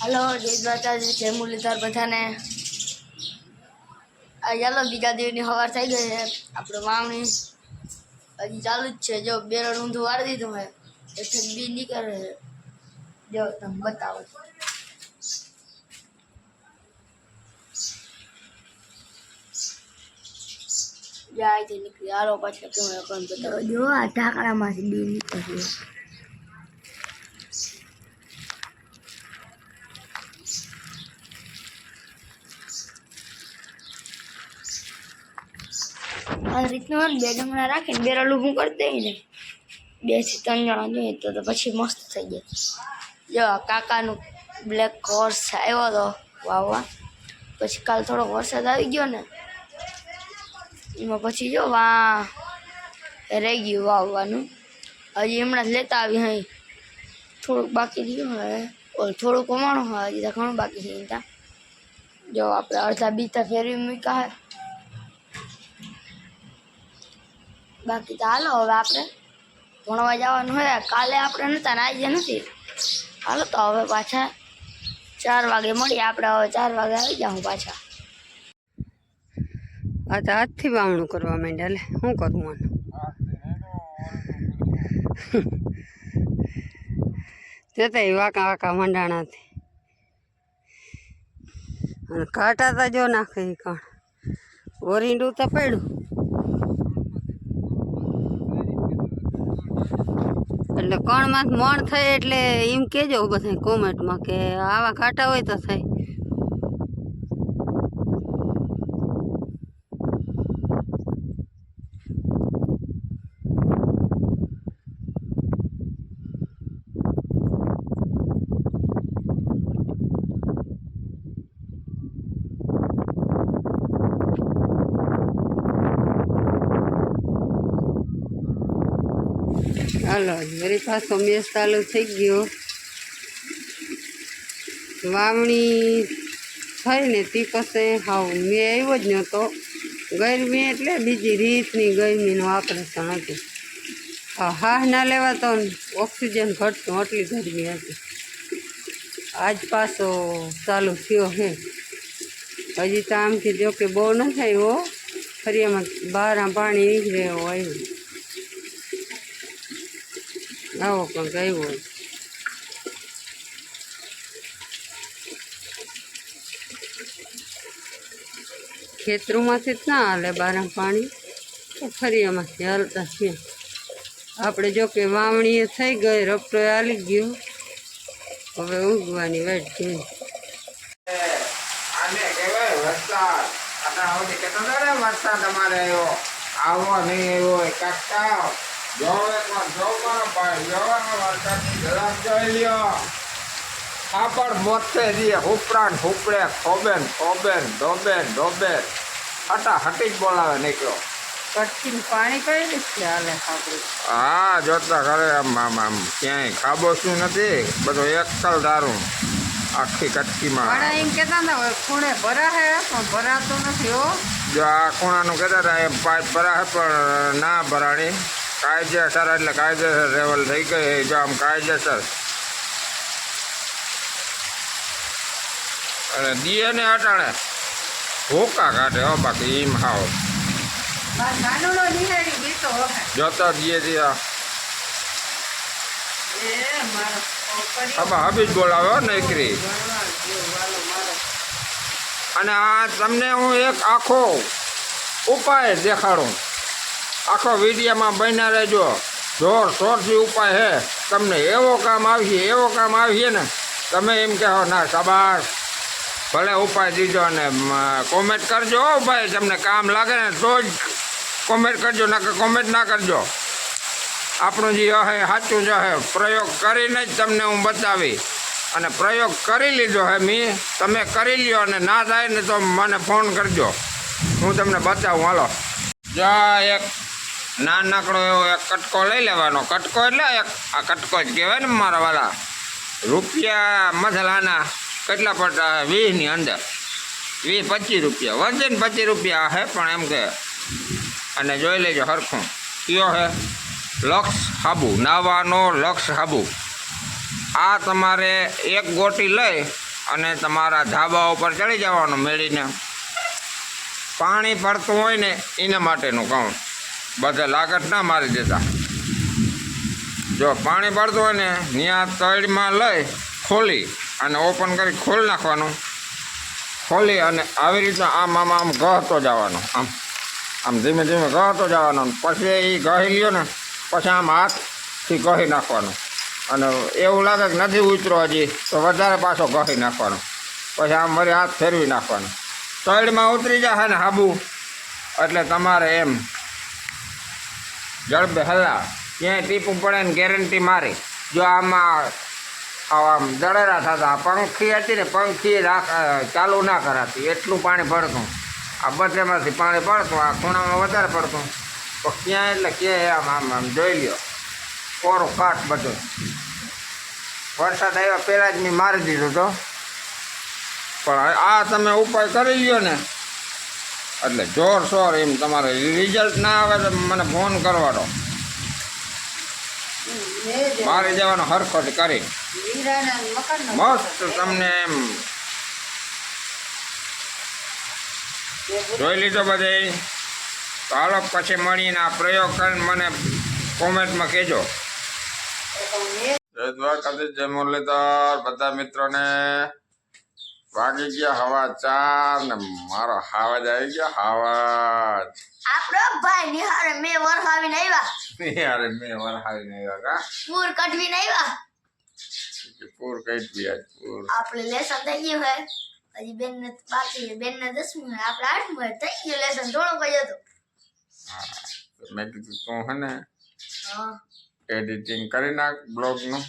હાલો, જય દ્વારકાજી જય મુરલીધર બધાને. આ ચાલો, બીજા દિવસની સવાર થઈ ગઈ છે, આપણે વાવણી હજી ચાલુ જ છે. જો, બેરણ ઊંધું વાળી દીધું હોય, એટલે બી નીકળે છે. જો, તમે બતાવો. જાય નીકળી. હાલો પાછળ કેમેરા જો, આ ઢાંકણામાંથી બી નીકળે આ રીતનું હોય બે ડમણા રાખીને બેરલ ઊભું કરી દઈએ ને બે ત્રણ જણા જોઈએ તો તો પછી મસ્ત થઈ જાય. જો કાકાનું બ્લેક હોર્સ આવ્યો હતો વાવવા પછી કાલ થોડોક વરસાદ આવી ગયો ને, એમાં પછી જો વા રહી ગયું વાવવાનું હજી હમણાં જ લેતા આવી અહીં થોડુંક બાકી રહ્યું હવે ઓલ થોડુંક કમાણું હોય, હજી તો ઘણું બાકી છે ત્યાં. જો આપણે અડધા બીતા ફેરવી મૂક્યા હે. બાકી તો હાલો, હવે આપણે ભણવા જવાનું હોય. કાલે આપણે નહોતા ને આજે નથી. હાલો તો હવે પાછા ચાર વાગે મળીએ. આપણે હવે ચાર વાગે આવી જાઉં પાછા. આ હાથથી વાવણું કરવા માંડ્યા લે. શું કરું આનું? જતા વાંકા વાંકા મંડાણાથી અને કાંટા તો જો નાખે કણ. ઓરીંડું તો પડ્યું. એટલે કણમાં મણ થાય એટલે એમ કહેજો બધા કોમેન્ટમાં કે આવા કાંટા હોય તો થાય. હાલો વરી પાછો મેસ ચાલુ થઈ ગયો. વાવણી થઈ ને તે પછી હાવ મેં આવ્યો જ નહોતો. ગરમી એટલે બીજી રીતની ગરમીનું ઓપરેશન હતું. હાહ ના લેવા તો ઓક્સિજન ઘટતું આટલી ગરમી હતી. આજ પાછો ચાલુ થયો હે. હજી તો આમથી જો કે બહુ ન થાય હો. ફરિયામાં બહાર પાણી નીકળે એવો આવ્યું. આવો પણ આવ્યો હોય. ખેતરોમાંથી જ ના હાલે બારા પાણી. ફરી એમાંથી હાલતા છીએ આપણે જો કે વાવણી થઈ ગઈ, રપટો હાલી ગયો. હવે ઉગવાની વેટ જોઈ વરસાદ. અમારે આવ્યો આવો નહીં આવ્યો કાકા જો એકવાર જો મારો ભાઈ જો વરસાદની ઝડપ જોઈ લ્યો આપણ મોતે રીએ હુપરાન હુપડે ખોબેન ખોબેન ધોબેન ધોબેન હટા હટી જ બોલાવે નીકળો કટકીને પાણી કઈ રીતે હાલે હા જોતા ખરે આમ આમ આમ ક્યાંય ખાબો શું નથી બધું એકલ દારૂ આખી કટકીમાં એમ કહેતા ને ખૂણે ભરા હે, પણ ભરાતો નથી હો. જો આ ખૂણાનું કહેતા હતા, એમ પાઇપ ભરાશે પણ ના ભરાણી. કાયદેસર એટલે કાયદેસર રેવલ થઈ ગઈ જો આમ કાયદેસર. અને દીએ ને અટાણે ભૂકા કાઢે હો બાકી એમ હાવ. જોતા દીએ દીયા એ મારો છોકરી હવે જ બોલાવે હો નકરી. અને આ તમને હું એક આખો ઉપાય દેખાડું. આખો વિડીયામાં બન્યા રહેજો. જોર શોરથી ઉપાય હે. તમને એવો કામ આવશે, એવો કામ આવીએ ને. તમે એમ કહો, ના શાબાશ ભલે ઉપાય દીજો અને કોમેન્ટ કરજો ભાઈ, તમને કામ લાગે ને તો જ કોમેન્ટ કરજો, ના કોમેન્ટ ના કરજો. આપણું જે હે સાચું જ હે પ્રયોગ કરીને જ તમને હું બતાવી. અને પ્રયોગ કરી લીધો હે મેં. તમે કરી લ્યો અને ના થાય ને તો મને ફોન કરજો. હું તમને બતાવું. હાલો. જય એક. નાનકડો એવો એક કટકો લઈ લેવાનો. કટકો એટલે એક આ કટકો જ કહેવાય ને મારા વાલા. રૂપિયા મસલાના કેટલા પડતા વીસની અંદર. વીસ પચીસ રૂપિયા. વજન પચીસ રૂપિયા હે, પણ એમ કે અને જોઈ લેજો હરખું. કયો હે? લક્ષ હાબુ. નાવાનો લક્ષ હાબુ. આ તમારે એક ગોટી લઈ અને તમારા ધાબા ઉપર ચડી જવાનું મેળીને. પાણી પડતું હોય ને એના માટેનું કહું બધે લાગત ના મારી દેતા. જો પાણી પડતું હોય ને ત્યાં તળમાં લઈ ખોલી અને ઓપન કરી ખોલી નાખવાનું. ખોલી અને આવી રીતના આમ આમ આમ ગહતો જવાનો. આમ આમ ધીમે ધીમે ગહતો જવાનો પછી એ ગહી લ્યો ને, પછી આમ હાથથી ગહી નાખવાનું. અને એવું લાગે કે નથી ઉતરો હજી, તો વધારે પાછો ગહી નાખવાનો. પછી આમ વળી હાથ ફેરવી નાખવાનો. તળમાં ઉતરી જાય ને હાબુ. એટલે તમારે એમ જડબે હલા ક્યાંય ટીપું પડે ને ગેરંટી મારી. જો આમાં, આમ દળેરા થતા, પંખી હતી ને, પંખી ચાલુ ના કરાતી. એટલું પાણી પડતું આ બધેમાંથી પાણી પડતું આ ખૂણામાં વધારે પડતું. તો ક્યાં એટલે ક્યાંય આમ આમ આમ જોઈ લ્યો. કોરો કાટ બધો. વરસાદ આવ્યા પહેલાં જ મેં મારી દીધો તો. પણ આ તમે ઉપાય કરી લ્યો ને. એટલે જોરશોર એમ તમારે રિઝલ્ટ ના આવે તો મને ફોન કરવાનો. મારી જવાનો હરકત કરી. મસ્ત તમને એમ. જોઈ લીધો બધે? ચાલો પછી મળીને આ પ્રયોગ કરીને મને કોમેન્ટમાં કહેજો. જય દ્વારકાધીશ, જય મુરલીધર, બધા મિત્રોને. વાગી ગયા હવા ચાર ને મારો હાવાજ આવી ગયો હાવાજ આપણો ભાઈ નિહારે મેં વરસાવીને આવ્યા યાર મેં વરહાવીને આવ્યા કા પૂર કઢવીને આવ્યા પૂર કઈ આજ પૂર આપણે લેસન થઈ ગયું હે હજી બેન ને બાકી છે બેન ને દસમું હે આપણે આઠમું હે થઈ ગયું લેસન થોડું કઈ હતું હા મેં કીધું તું હે ને હા એડિટિંગ કરી નાખ બ્લોગનું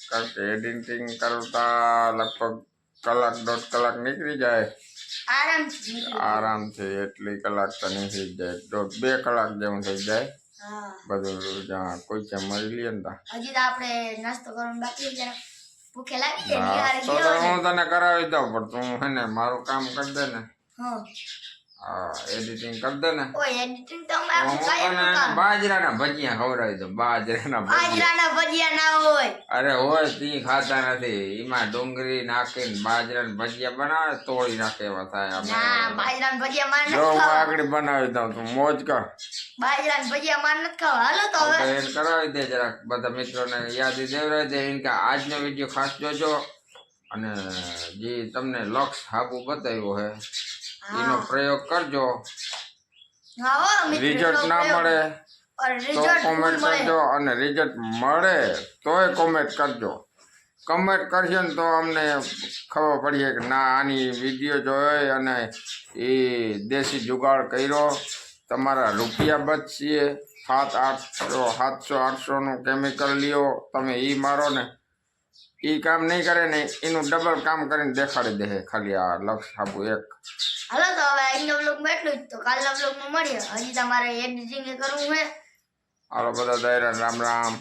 કારણ કે એડિટિંગ કરતા લગભગ કલાક દોઢ કલાક નીકળી જાય. આરામથી આરામથી એટલી કલાક તો નીકળી જાય. દોઢ બે કલાક જેવું થઈ જાય. બધું જ્યાં કોઈ છે મળી લઈએ ને. હજી તો આપણે નાસ્તો કરવાનું બાકી જરા ભૂખે લાગી જાય હું તને કરાવી દઉં પણ તું હે ને મારું કામ કરી દે ને. હા. એડિટિંગ કરી દે ને. એડિટિંગ તો બાજરાના ભજીયા ખવડાવી દઉં બાજરાના બાજરાના ભજીયા ના હોય. અરે હોય તી ખાતા નથી. એમાં ડુંગળી નાખીને બાજરાના ભજીયા બનાવે તોડી નાખે એવા થાય ના બાજરાના ભજીયા માં જો આગળ બનાવી દઉં તું મોજ કર. બાજરાના ભજીયા માં નથી ખાવા. હાલો તો હવે કરાવી દે જરાક. બધા મિત્રોને યાદી દેવરાવી દે એમ કે આજનો વીડિયો ખાસ જોજો. અને જે તમને લક્ષ હાબુ બતાવ્યો હે એનો પ્રયોગ કરજો. રિઝલ્ટ ના મળે તો કોમેન્ટ કરજો અને રિઝલ્ટ મળે તોય કોમેન્ટ કરજો. કમેન્ટ કરશે ને તો અમને ખબર પડીએ કે ના આની વીડિયો જોઈ અને એ દેશી જુગાડ કર્યો. તમારા રૂપિયા બચશે. સાત આઠસો સાતસો આઠસોનું કેમિકલ લ્યો. તમે એ મારો ને એ કામ નહીં કરે ને એનું ડબલ કામ કરીને દેખાડી દે ખાલી આ લક્ષ આપું એક હાલો તો હવે આજનો બ્લોગમાં એટલું જ તો કાલના બ્લોગમાં મળીએ હજી તમારે એડિટિંગ કરવું છે હાલો બધા દાયરા રામ રામ